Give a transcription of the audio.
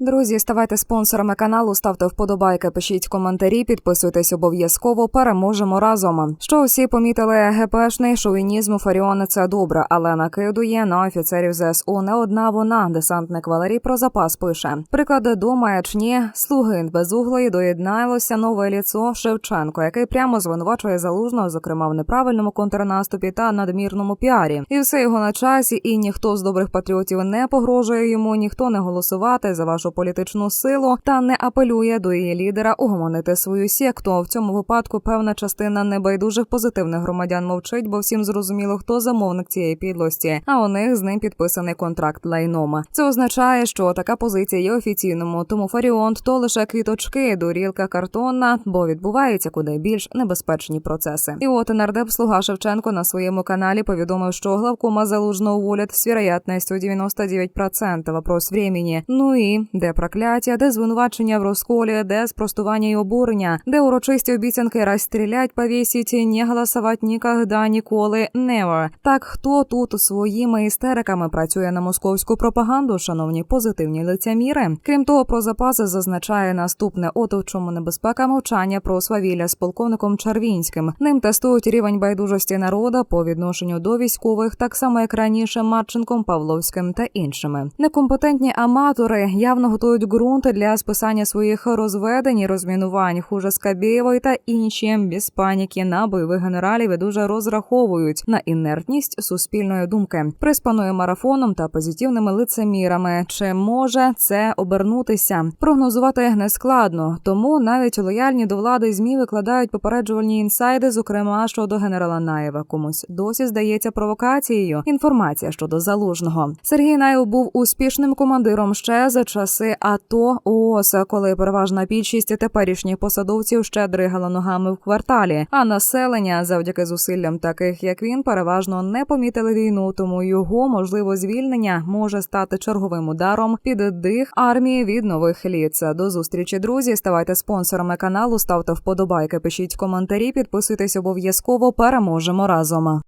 Друзі, ставайте спонсорами каналу, ставте вподобайки, пишіть коментарі, підписуйтесь обов'язково. Переможемо разом. Що усі помітили ГПшний шовінізм Фаріона це добре, але накидує на офіцерів ЗСУ не одна вона. Десантник Валерій про запас пише. Приклади до маячні слуги безуглої доєдналося нове ліцо Шевченко, який прямо звинувачує залужного, зокрема в неправильному контрнаступі та надмірному піарі. І все його на часі, і ніхто з добрих патріотів не погрожує йому, ніхто не голосувати за вашу політичну силу та не апелює до її лідера угомонити свою секту. В цьому випадку певна частина небайдужих позитивних громадян мовчить, бо всім зрозуміло, хто замовник цієї підлості. А у них з ним підписаний контракт лайном. Це означає, що така позиція є офіційному. Тому Фаріонт то лише квіточки, дорілка картонна, бо відбуваються куди більш небезпечні процеси. І от нардеп слуга Шевченко на своєму каналі повідомив, що главкома залужно уволять з вероятністю 99%. Вопрос времени. Ну і де прокляття, де звинувачення в розколі, де спростування і обурення, де урочисті обіцянки розстрілять, повісіть, не голосувати нікогда, ніколи, never. Так хто тут своїми істериками працює на московську пропаганду, шановні позитивні лицяміри? Крім того, про запаси зазначає наступне: от у чому небезпека мовчання про свавілля з полковником Чарвінським. Ним тестують рівень байдужості народа по відношенню до військових, так само як раніше Марченком, Павловським та іншими. Некомпетентні аматори явно готують ґрунт для списання своїх розведень і розмінувань. Хуже Скабєєвої та інші без паніки бойових генералів і дуже розраховують на інертність суспільної думки, приспаною марафоном та позитивними лицемірами. Чи може це обернутися? Прогнозувати нескладно, тому навіть лояльні до влади змі викладають попереджувальні інсайди, зокрема щодо генерала Наєва. Комусь досі здається провокацією. Інформація щодо залужного Сергій Наєв був успішним командиром ще за часи АТО ООС, коли переважна більшість теперішніх посадовців ще дригала ногами в кварталі. А населення, завдяки зусиллям таких як він, переважно не помітили війну, тому його можливо звільнення може стати черговим ударом під дих армії від нових ліц. До зустрічі, друзі. Ставайте спонсорами каналу, ставте вподобайки, пишіть коментарі, підписуйтесь обов'язково. Переможемо разом.